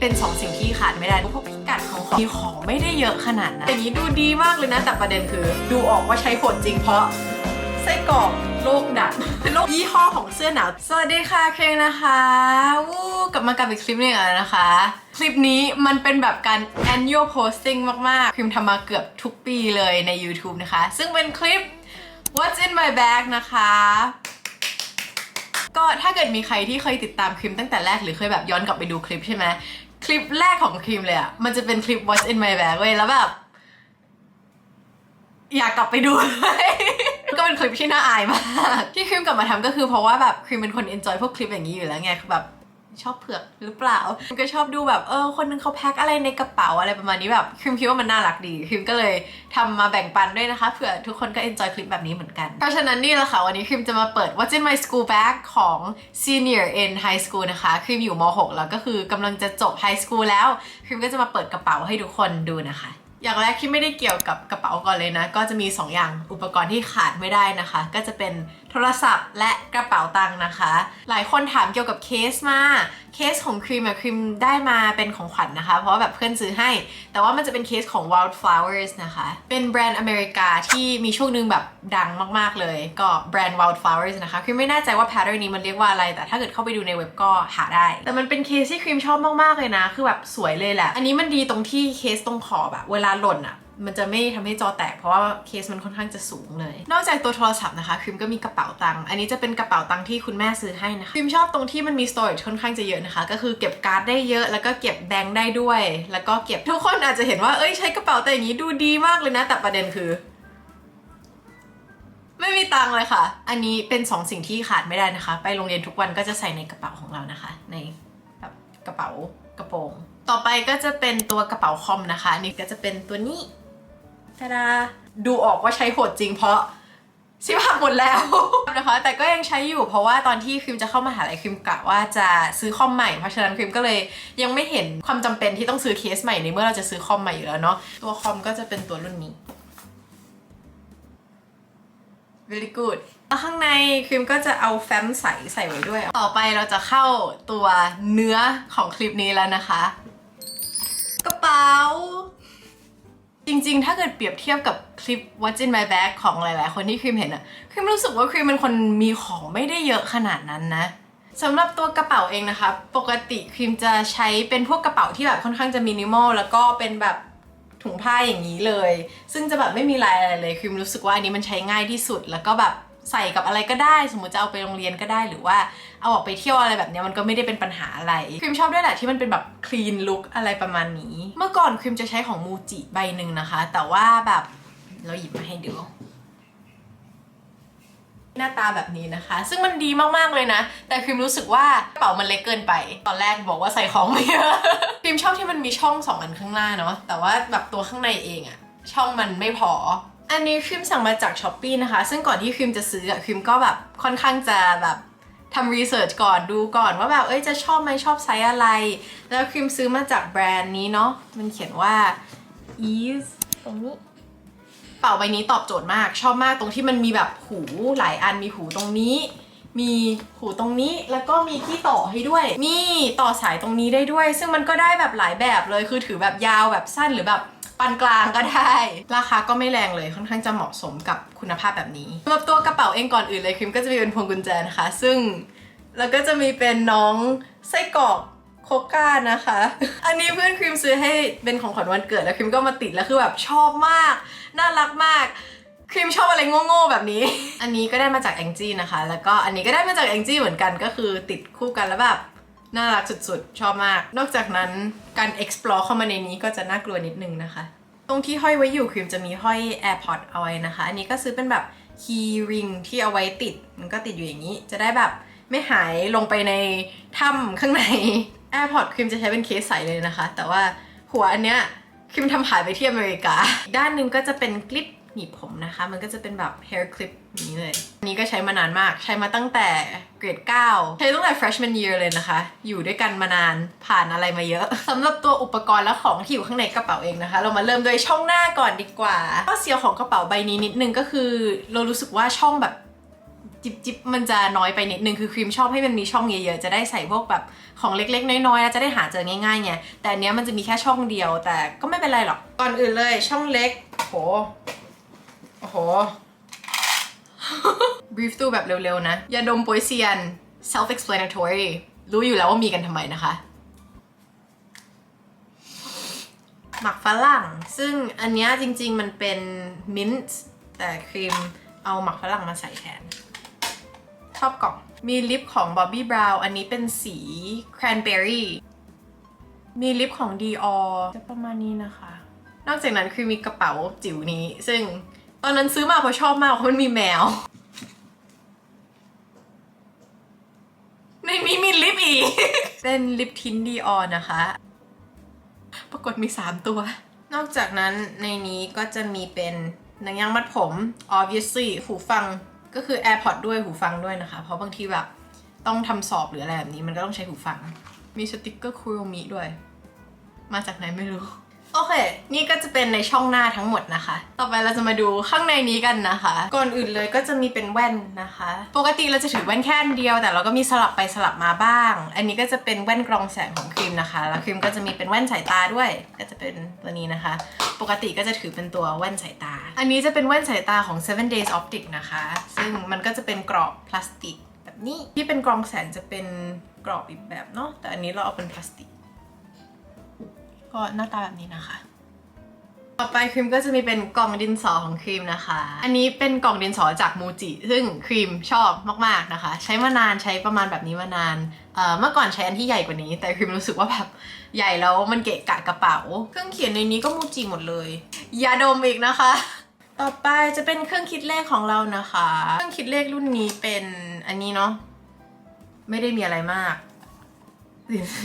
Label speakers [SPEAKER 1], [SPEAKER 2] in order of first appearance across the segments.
[SPEAKER 1] เป็นสองสิ่งที่ขาดไม่ได้พวกพิกัดของของมีของไม่ได้เยอะขนาดนั้นอย่างนี้ดูดีมากเลยนะ แต่ประเด็นคือ ดูออกว่าใช้ผลจริงเพราะไส้กรอกโลกดับเป็นโลกยี่ห้อของเสื้อหนาว สวัสดีค่ะเคงนะคะวู้กลับมากับอีกคลิปหนึงแล้วนะคะ คลิปนี้มันเป็นแบบการ annual posting มากๆพิมทำมาเกือบทุกปีเลยใน YouTube นะคะ ซึ่งเป็นคลิป What's in my bag นะคะก็ถ้าเกิดมีใครที่เคยติดตามคลิปตั้งแต่แรกหรือเคยแบบย้อนกลับไปดูคลิปใช่ไหม คลิปแรกของครีมเลยอะมันจะเป็นคลิป What's in my bag เว้ยแล้วแบบ อยากกลับไปดู ก็เป็นคลิปที่น่าอายมาก ที่ครีมกลับมาทำก็คือเพราะว่าแบบครีมเป็นคนเอนจอยพวกคลิปอย่างนี้อยู่แล้วไงคือแบบ ชอบเผือกหรือเปล่าก็ชอบดูแบบเออคนนึงเขาแพ็คอะไรในกระเป๋าอะไรประมาณนี้แบบครีมคิดว่ามันน่ารักดีครีมก็เลยทำมาแบ่งปันด้วยนะคะเผื่อทุกคนก็เอนจอยคลิปแบบนี้เหมือนกัน เพราะฉะนั้นนี่แหละค่ะวันนี้ครีมจะมาเปิด What's in my school bag ของ senior in high school นะคะครีมอยู่ม .6 แล้วก็คือกำลังจะจบ high school แล้วครีมก็จะมาเปิดกระเป๋าให้ทุกคนดูนะคะอย่างแรกที่ไม่ได้เกี่ยวกับกระเป๋าก่อนเลยนะ ก็จะมี 2 อย่างอุปกรณ์ที่ขาดไม่ได้นะคะ ก็จะเป็นโทรศัพท์ และกระเป๋าตังค์นะคะ หลายคนถามเกี่ยวกับเคสมาเคสของครีมอะครีมได้มาเป็นของขวัญนะคะ เพราะว่าแบบเพื่อนซื้อให้ แต่ว่ามันจะเป็นเคสของ Wildflowers นะคะ เป็นแบรนด์อเมริกาที่มีช่วงหนึงแบบดังมากๆเลย ก็แบรนด์ Wildflowers นะคะครีมไม่แน่ใจว่าแพทเทิร์นนี้มันเรียกว่าอะไร แต่ถ้าเกิดเข้าไปดูในเว็บก็หาได้ แต่มันเป็นเคสที่ครีมชอบมากๆเลยนะ คือแบบสวยเลยแหละ อันนี้มันดีตรงที่เคสตรงขอบอะเวลาหล่นอะ มันจะไม่ทำให้จอแตกเพราะว่าเคสมันค่อนข้างจะสูงเลย นอกจากตัวโทรศัพท์นะคะครีมก็มีกระเป๋าตังค์อันนี้จะเป็นกระเป๋าตังค์ที่คุณแม่ซื้อให้นะคะครีมชอบตรงที่มันมี storage ค่อนข้างจะเยอะนะคะ ก็คือเก็บการ์ดได้เยอะแล้วก็เก็บแบงค์ได้ด้วย แล้วก็เก็บทุกคนอาจจะเห็นว่าเอ้ยใช้กระเป๋าแต่อย่างนี้ดูดีมากเลยนะ แต่ประเด็นคือไม่มีตังค์เลยค่ะ อันนี้เป็นสองสิ่งที่ขาดไม่ได้นะคะ ไปโรงเรียนทุกวันก็จะใส่ในกระเป๋าของเรานะคะ ในแบบกระเป๋ากระโปรง ต่อไปก็จะเป็นตัวกระเป๋าคอมนะคะ อันนี่ก็จะเป็นตัวนี้ ตาดาดูออกว่าใช้โหดจริงเพราะซิมหักหมดแล้วนะคะแต่ก็ยังใช้อยู่เพราะว่าตอนที่ครีมจะเข้ามาหาลัยครีมกะว่าจะซื้อคอมใหม่เพราะฉะนั้นครีมก็เลยยังไม่เห็นความจำเป็นที่ต้องซื้อเคสใหม่ในเมื่อเราจะซื้อคอมใหม่อยู่แล้วเนาะตัวคอมก็จะเป็นตัวรุ่นนี้ very good แล้วข้างในครีมก็จะเอาแฟ้มใสใส่ไว้ด้วย ต่อไปเราจะเข้าตัวเนื้อของคลิปนี้แล้วนะคะ กระเป๋า จริง ๆ ถ้าเกิดเปรียบเทียบกับคลิป What's in my bag ของหลาย ๆ คนที่ครีมเห็นอะครีมรู้สึกว่าครีมเป็นคนมีของไม่ได้เยอะขนาดนั้นนะสำหรับตัวกระเป๋าเองนะคะ ปกติครีมจะใช้เป็นพวกกระเป๋าที่แบบค่อนข้างจะมินิมอลแล้วก็เป็นแบบถุงผ้าอย่างนี้เลย ซึ่งจะแบบไม่มีลายอะไรเลยครีมรู้สึกว่าอันนี้มันใช้ง่ายที่สุดแล้วก็แบบ ใส่กับอะไรก็ได้ สมมติจะเอาไปโรงเรียนก็ได้หรือว่าเอาออกไปเที่ยวอะไรแบบเนี้ยมันก็ไม่ได้เป็นปัญหาอะไรครีมชอบด้วยแหละที่มันเป็นแบบคลีนลุคอะไรประมาณนี้ เมื่อก่อนครีมจะใช้ของมูจิใบหนึ่งนะคะ แต่ว่าแบบเราหยิบมาให้ดูหน้าตาแบบนี้นะคะ ซึ่งมันดีมากๆเลยนะ แต่ครีมรู้สึกว่ากระเป๋ามันเล็กเกินไป ตอนแรกบอกว่าใส่ของไม่เยอะครีมชอบที่มันมีช่องสองอันข้างหน้าเนาะแต่ว่าแบบตัวข้างในเองอะช่องมันไม่พอ อันนี้ครีมสั่งมาจากช้อปปีนะคะ ซึ่งก่อนที่ครีมจะซื้ออะครีมก็แบบค่อนข้างจะแบบทำรีเสิร์ชก่อนดูก่อนว่าแบบเอ้ยจะชอบไหมชอบไซส์อะไร แล้วครีมซื้อมาจากแบรนด์นี้เนาะมันเขียนว่า ease ตรงนี้เป่าใบนี้ตอบโจทย์มากชอบมากตรงที่มันมีแบบหูหลายอันมีหูตรงนี้ มีหูตรงนี้แล้วก็มีที่ต่อให้ด้วย นี่ต่อสายตรงนี้ได้ด้วย ซึ่งมันก็ได้แบบหลายแบบเลยคือถือแบบยาวแบบสั้นหรือแบบ ปานกลางก็ได้ ราคาก็ไม่แรงเลยค่อนข้างจะเหมาะสมกับคุณภาพแบบนี้สำหรับตัวกระเป๋าเองก่อนอื่นเลยครีมก็จะมีเป็นพวงกุญแจนะคะ ซึ่งแล้วก็จะมีเป็นน้องไส้กรอกโคก้านะคะ อันนี้เพื่อนครีมซื้อให้เป็นของขวัญวันเกิดแล้วครีมก็มาติดแล้วคือแบบชอบมาก น่ารักมากครีมชอบอะไรโง่ๆแบบนี้ อันนี้ก็ได้มาจากแองจี้นะคะ แล้วก็อันนี้ก็ได้มาจากแองจี้เหมือนกันก็คือติดคู่กันแล้วแบบ น่ารักสุดๆ ชอบมาก นอกจากนั้นการ explore เข้ามาในนี้ก็จะน่ากลัวนิดนึงนะคะ ตรงที่ห้อยไว้อยู่ครีมจะมีห้อย AirPod เอาไว้นะคะ อันนี้ก็ซื้อเป็นแบบ key ring ที่เอาไว้ติด มันก็ติดอยู่อย่างนี้ จะได้แบบไม่หายลงไปในถ้ำข้างใน AirPod ครีมจะใช้เป็นเคสใสเลยนะคะ แต่ว่าหัวอันเนี้ยครีมทำหายไปที่อเมริกา ด้านหนึ่งก็จะเป็นคลิป หนีบผมนะคะ มันก็จะเป็นแบบ hair clip นี้เลย อันนี้ก็ใช้มานานมาก ใช้มาตั้งแต่เกรด 9 ใช้ตั้งแต่ freshman year เลยนะคะ อยู่ด้วยกันมานาน ผ่านอะไรมาเยอะสำหรับตัวอุปกรณ์และของที่อยู่ข้างในกระเป๋าเองนะคะ เรามาเริ่มโดยช่องหน้าก่อนดีกว่า ข้อเสียของกระเป๋าใบนี้นิดนึงก็คือ เรารู้สึกว่าช่องแบบจิบจิบมันจะน้อยไปนิดนึงคือครีมชอบให้มันมีช่องเยอะๆ จะได้ใส่พวกแบบของเล็กๆ น้อยๆ แล้วจะได้หาเจอง่ายๆไงแต่อันเนี้ยมันจะมีแค่ช่องเดียวแต่ก็ไม่เป็นไรหรอกก่อนอื่นเลยช่องเล็กโห โอ้โห brief ตู้แบบเร็วๆ นะ ยาดมโปยเซียน self explanatory รู้อยู่แล้วว่ามีกันทำไมนะคะ หมักฝรั่ง ซึ่งอันนี้จริงๆมันเป็นมิ้นท์แต่ครีมเอาหมักฝรั่งมาใส่แทน ชอบกล่อง มีลิปของ Bobbi Brown อันนี้เป็นสี cranberry มีลิปของ Dior จะประมาณนี้นะคะ นอกจากนั้นคือมีกระเป๋าจิ๋วนี้ ซึ่ง อนนั้นซื้อมาเพราะชอบมากเพราะมันมีแมว ในนี้มีลิปอีก เป็นลิปทินดีออนะคะ ปรากฏมี 3 ตัว นอกจากนั้นในนี้ก็จะมีเป็นหนังยางมัดผม obviously หูฟังก็คือ AirPod ด้วยหูฟังด้วยนะคะ เพราะบางทีแบบต้องทำสอบหรืออะไรแบบนี้มันก็ต้องใช้หูฟัง มีสติกเกอร์คูโรมิด้วย มาจากไหนไม่รู้ โอเค นี่ก็จะเป็นในช่องหน้าทั้งหมดนะคะ ต่อไปเราจะมาดูข้างในนี้กันนะคะ ก่อนอื่นเลยก็จะมีเป็นแว่นนะคะ ปกติเราจะถือแว่นแค่อันเดียว แต่เราก็มีสลับไปสลับมาบ้าง อันนี้ก็จะเป็นแว่นกรองแสงของครีมนะคะ แล้วครีมก็จะมีเป็นแว่นสายตาด้วย ก็จะเป็นตัวนี้นะคะ ปกติก็จะถือเป็นตัวแว่นสายตา อันนี้จะเป็นแว่นสายตาของ Seven Days Optic นะคะ ซึ่งมันก็จะเป็นกรอบพลาสติก แบบนี้ ที่เป็นกรองแสงจะเป็นกรอบอีกแบบเนาะ แต่อันนี้เราเอาเป็นพลาสติก ก็หน้าตาแบบนี้นะคะ ต่อไปครีมก็จะมีเป็นกล่องดินสอของครีมนะคะ อันนี้เป็นกล่องดินสอจากมูจิ ซึ่งครีมชอบมากๆนะคะ ใช้มานานใช้ประมาณแบบนี้มานานเอ่อเมื่อก่อนใช้อันที่ใหญ่กว่านี้ แต่ครีมรู้สึกว่าแบบใหญ่แล้วมันเกะกะกระเป๋า เครื่องเขียนในนี้ก็มูจิหมดเลยยาดมอีกนะคะ ต่อไปจะเป็นเครื่องคิดเลขของเรานะคะ เครื่องคิดเลขรุ่นนี้เป็นอันนี้เนาะไม่ได้มีอะไรมาก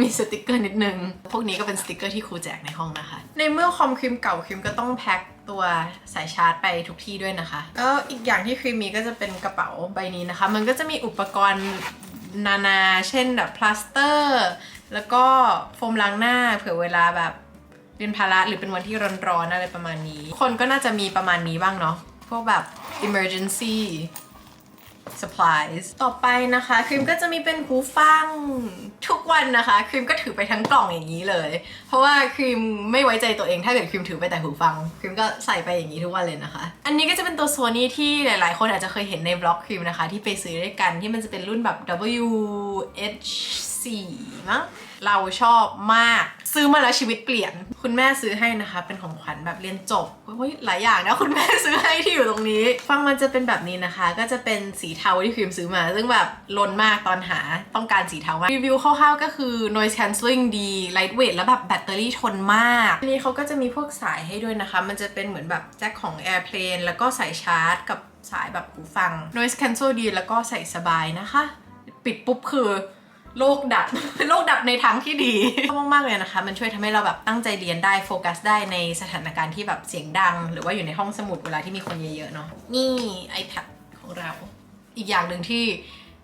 [SPEAKER 1] มีสติกเกอร์นิดนึง พวกนี้ก็เป็นสติกเกอร์ที่ครูแจกในห้องนะคะ ในเมื่อคอมครีมเก่าครีมก็ต้องแพ็คตัวสายชาร์จไปทุกที่ด้วยนะคะ แล้วอีกอย่างที่ครีมมีก็จะเป็นกระเป๋าใบนี้นะคะ มันก็จะมีอุปกรณ์นานา เช่นแบบพลาสเตอร์ แล้วก็โฟมล้างหน้าเผื่อเวลาแบบเรียนพาระหรือเป็นวันที่ร้อนๆอะไรประมาณนี้ คนก็น่าจะมีประมาณนี้บ้างเนาะ พวกแบบ emergency supplies ต่อไปนะคะครีมก็จะมีเป็นหูฟังทุกวันนะคะครีมก็ถือไปทั้งกล่องอย่างนี้เลย เพราะว่าครีมไม่ไว้ใจตัวเองถ้าเกิดครีมถือไปแต่หูฟังครีมก็ใส่ไปอย่างนี้ทุกวันเลยนะคะ อันนี้ก็จะเป็นตัวโซนี่ที่หลาย ๆ คนอาจจะเคยเห็นในบล็อกครีมนะคะ ที่ไปซื้อด้วยกันที่มันจะเป็นรุ่นแบบ WH4 มั้ง เราชอบมาก ซื้อมาแล้วชีวิตเปลี่ยน คุณแม่ซื้อให้นะคะ เป็นของขวัญแบบเรียนจบเฮ้ยหลายอย่างนะคุณแม่ซื้อให้ที่อยู่ตรงนี้ ฟังมันจะเป็นแบบนี้นะคะ ก็จะเป็นสีเทาที่ครีมซื้อมา ซึ่งแบบลนมากตอนหาต้องการสีเทามากรีวิวคร่าวๆก็คือ noise cancelling ดี lightweight แล้วแบบแบตเตอรี่ทนมากอันนี้เขาก็จะมีพวกสายให้ด้วยนะคะ มันจะเป็นเหมือนแบบแจ็คของ airplane แล้วก็สายชาร์จ กับสายแบบหูฟัง noise cancel ดีแล้วก็ใส่สบายนะคะ ปิดปุ๊บคือ โลกดับ โลกดับในทางที่ดีชอบมากๆเลยนะคะ มันช่วยทำให้เราแบบตั้งใจเรียนได้โฟกัสได้ในสถานการณ์ที่แบบเสียงดัง หรือว่าอยู่ในห้องสมุดเวลาที่มีคนเยอะๆเนาะนี่ iPad ของเรา อีกอย่างหนึ่งที่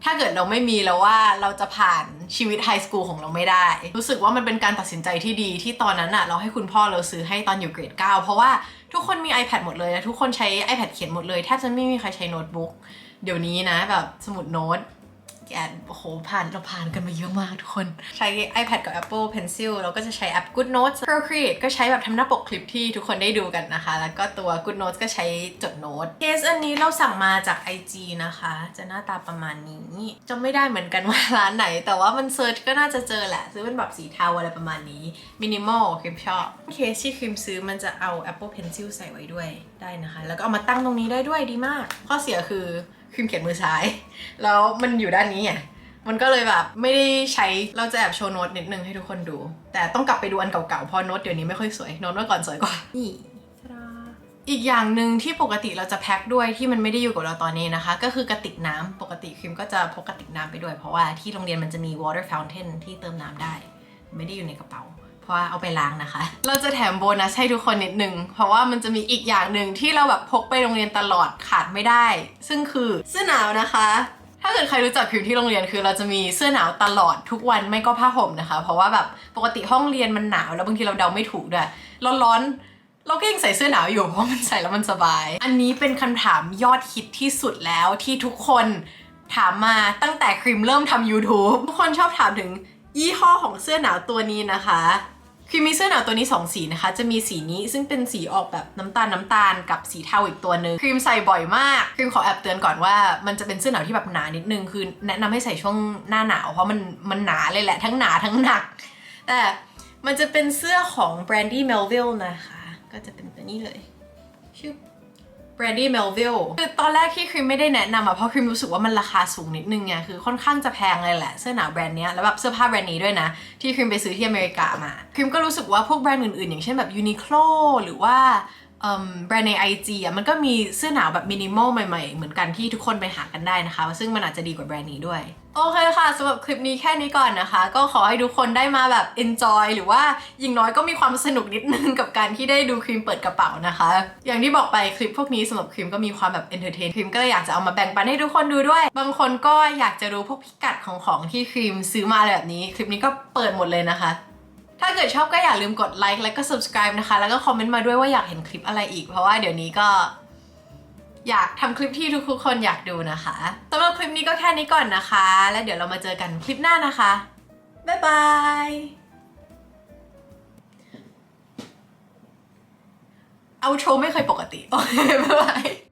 [SPEAKER 1] ถ้าเกิดเราไม่มีแล้วว่าเราจะผ่านชีวิตไฮสคูลของเราไม่ได้ รู้สึกว่ามันเป็นการตัดสินใจที่ดีที่ตอนนั้นอะเราให้คุณพ่อเราซื้อให้ตอนอยู่เกรด 9 เพราะว่าทุกคนมี iPad หมดเลยนะทุกคนใช้ iPad เขียนหมดเลยแทบจะไม่มีใครใช้โน้ตบุ๊กเดี๋ยวนี้นะแบบสมุดโน้ต แกโอ้โหผ่านเราผ่านกันมาเยอะมากทุกคน ใช้ iPad กับ Apple Pencil เราก็จะใช้แอป Good Notes Procreate ก็ใช้แบบทำหน้าปกคลิปที่ทุกคนได้ดูกันนะคะ แล้วก็ตัว Good Notes ก็ใช้จดโน้ตเคสอันนี้เราสั่งมาจาก IG นะคะ จะหน้าตาประมาณนี้จำไม่ได้เหมือนกันว่าร้านไหน แต่ว่ามันเซิร์ชก็น่าจะเจอแหละ ซื้อเป็นแบบสีเทาอะไรประมาณนี้ Minimal ครีมชอบเคสที่ครีมซื้อมันจะเอา Apple Pencil ใส่ไว้ด้วยได้นะคะ แล้วก็เอามาตั้งตรงนี้ได้ด้วยดีมาก ข้อเสียคือ ครีมเขียนมือซ้าย แล้วมันอยู่ด้านนี้ไงมันก็เลยแบบไม่ได้ใช้เราจะแอบโชว์โน้ตนิดนึงให้ทุกคนดู แต่ต้องกลับไปดูอันเก่าๆเพราะโน้ตเดี๋ยวนี้ไม่ค่อยสวยโน้ตเมื่อก่อนสวยกว่านี่อีกอย่างหนึ่งที่ปกติเราจะแพ็คด้วยที่มันไม่ได้อยู่กับเราตอนนี้นะคะ ก็คือกระติกน้ำปกติครีมก็จะพกกระติกน้ำไปด้วย เพราะว่าที่โรงเรียนมันจะมี water fountain ที่เติมน้ำได้ ไม่ได้อยู่ในกระเป๋าเพ ราะว่าเอาไปล้างนะคะ เราจะแถมโบนัสให้ทุกคนนิดนึง เพราะว่ามันจะมีอีกอย่างหนึ่งที่เราแบบพกไปโรงเรียนตลอดขาดไม่ได้ ซึ่งคือเสื้อหนาวนะคะ ถ้าเกิดใครรู้จักพิมพ์ที่โรงเรียนคือ เราจะมีเสื้อหนาวตลอดทุกวันไม่ก็ผ้าห่มนะคะ เพราะว่าแบบปกติห้องเรียนมันหนาวแล้วบางทีเราเดาไม่ถูกด้วยร้อนเราก็ยังใส่เสื้อหนาวอยู่เพราะมันใส่แล้วมันสบาย อันนี้เป็นคำถามยอดฮิตที่สุดแล้วที่ทุกคนถามมาตั้งแต่ครีมเริ่มทำ YouTube ทุกคนชอบถามถึงยี่ห้อของเสื้อหนาวตัวนี้นะคะ ครีมมีเสื้อหนาวตัวนี้ 2 สีนะคะ จะมีสีนี้ซึ่งเป็นสีออกแบบน้ำตาลน้ำตาลกับสีเทาอีกตัวหนึ่งครีมใส่บ่อยมาก ครีมขอแอบเตือนก่อนว่ามันจะเป็นเสื้อหนาวที่แบบหนานิดนึง คือแนะนำให้ใส่ช่วงหน้าหนาว เพราะมันมันหนาเลยแหละทั้งหนาทั้งหนัก แต่มันจะเป็นเสื้อของ Brandy Melville นะคะ ก็จะเป็นตัวนี้เลยชื่ แบรดี้เมลวิลคือตอนแรกที่ครีมไม่ได้แนะนำอะเพราะครีมรู้สึกว่ามันราคาสูงนิดนึงไงคือค่อนข้างจะแพงเลยแหละ เสื้อหนาวแบรนด์เนี้ยแล้วแบบเสื้อผ้าแบรนด์นี้ด้วยนะ ที่ครีมไปซื้อที่อเมริกามา ครีมก็รู้สึกว่าพวกแบรนด์อื่นๆ อย่างเช่นแบบยูนิโคลหรือว่า แบรนด์ใน IG อะมันก็มีเสื้อหนาวแบบมินิมอลใหม่ๆ เหมือนกันที่ทุกคนไปหากันได้นะคะ ซึ่งมันอาจจะดีกว่าแบรนด์นี้ด้วย โอเคค่ะสำหรับคลิปนี้แค่นี้ก่อนนะคะ ก็ขอให้ทุกคนได้มาแบบ enjoy หรือว่าอย่างน้อยก็มีความสนุกนิดนึงกับการที่ได้ดูครีมเปิดกระเป๋านะคะ อย่างที่บอกไปคลิปพวกนี้สำหรับครีมก็มีความแบบ entertain ครีมก็เลยอยากจะเอามาแบ่งปันให้ทุกคนดูด้วย บางคนก็อยากจะรู้พวกพิกัดของของที่ครีมซื้อมาแบบนี้ คลิปนี้ก็เปิดหมดเลยนะคะ ถ้าเกิดชอบก็อย่าลืมกดไลค์และก็ subscribe นะคะ แล้วก็คอมเมนต์มาด้วยว่าอยากเห็นคลิปอะไรอีก เพราะว่าเดี๋ยวนี้ก็ อยากทำคลิปที่ทุกๆคนอยากดูนะคะสำหรับคลิปนี้ก็แค่นี้ก่อนนะคะ แล้วเดี๋ยวเรามาเจอกันคลิปหน้านะคะ บ๊ายบายเอาโชว์ไม่เคยปกติ โอเค บ๊ายบาย